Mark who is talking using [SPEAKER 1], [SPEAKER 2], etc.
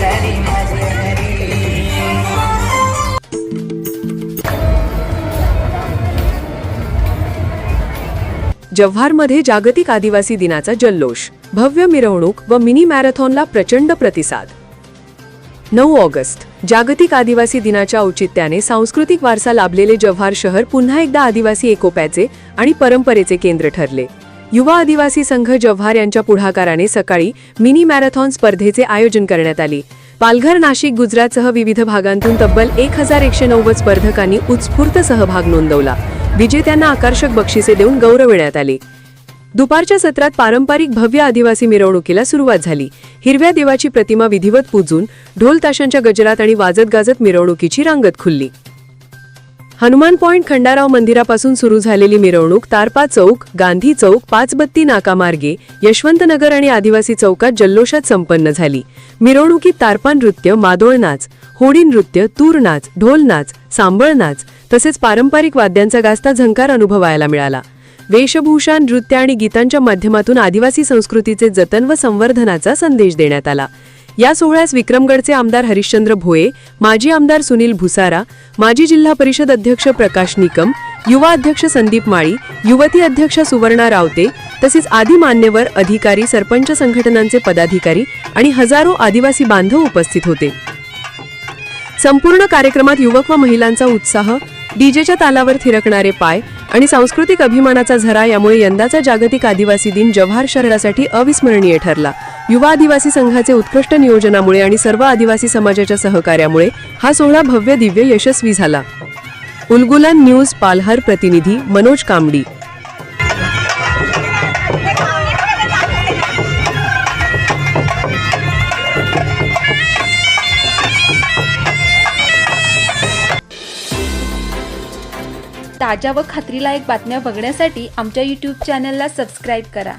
[SPEAKER 1] घरी
[SPEAKER 2] जव्हारमध्ये जागतिक आदिवासी दिनाचा जल्लोष. भव्य मिरवणूक व मिनी मॅरेथॉनला प्रचंड प्रतिसाद. नऊ ऑगस्ट. जागतिक आदिवासी दिनाच्या औचित्याने सांस्कृतिक वारसा लाभलेले जव्हार शहर पुन्हा एकदा आदिवासी एकोप्याचे आणि परंपरेचे केंद्र ठरले. युवा आदिवासी संघ जव्हार यांच्या पुढाकाराने सकाळी मिनी मॅरेथॉन स्पर्धेचे आयोजन करण्यात आले. पालघर नाशिक गुजरातसह विविध भागांतून तब्बल एक हजार एकशे नव्वद स्पर्धकांनी उत्स्फूर्त सहभाग नोंदवला. विजेत्यांना आकर्षक बक्षिसे देऊन गौरविण्यात आले. दुपारच्या सत्रात पारंपरिक भव्य आदिवासी मिरवणुकीला सुरुवात झाली. हिरव्या देवाची प्रतिमा विधिवत पूजून ढोल ताशांच्या गजरात आणि वाजत गाजत मिरवणुकीची रांगत खुलली. हनुमान पॉइंट खंडाराव मंदिरापासून सुरू झालेली मिरवणूक तारपा चौक गांधी चौक पाचबत्ती नाकामार्गे यशवंतनगर आणि आदिवासी चौकात जल्लोषात संपन्न झाली. मिरवणुकीत तारपा नृत्य मादोळ नाच होडी नृत्य तूर नाच ढोल नाच सांबळ नाच तसेच पारंपरिक वाद्यांचा गाजता झंकार अनुभवायला मिळाला. वेशभूषा नृत्य आणि गीतांच्या माध्यमातून आदिवासी संस्कृतीचे जतन व संवर्धनाचा संदेश देण्यात आला. या सोहळ्यास विक्रमगडचे आमदार हरिश्चंद्र भोये माजी आमदार सुनील भुसारा माजी जिल्हा परिषद अध्यक्ष प्रकाश निकम युवा अध्यक्ष संदीप माळी युवती अध्यक्ष सुवर्णा रावते तसेच आदी मान्यवर अधिकारी सरपंच संघटनांचे पदाधिकारी आणि हजारो आदिवासी बांधव उपस्थित होते. संपूर्ण कार्यक्रमात युवक व महिलांचा उत्साह डीजेच्या तालावर थिरकणारे पाय आणि सांस्कृतिक अभिमानाचा झरा यामुळे यंदाचा जागतिक आदिवासी दिन जव्हार शहरासाठी अविस्मरणीय ठरला. युवा आदिवासी संघाचे उत्कृष्ट नियोजनामुळे आणि सर्व आदिवासी समाजाच्या सहकार्यामुळे हा सोहळा भव्य दिव्य यशस्वी झाला. उलगुलान न्यूज पालहर प्रतिनिधी मनोज कांबडी.
[SPEAKER 3] ताज्या व खात्रीलायक बातम्या बघण्यासाठी आमच्या यूट्यूब चॅनलला सबस्क्राईब करा.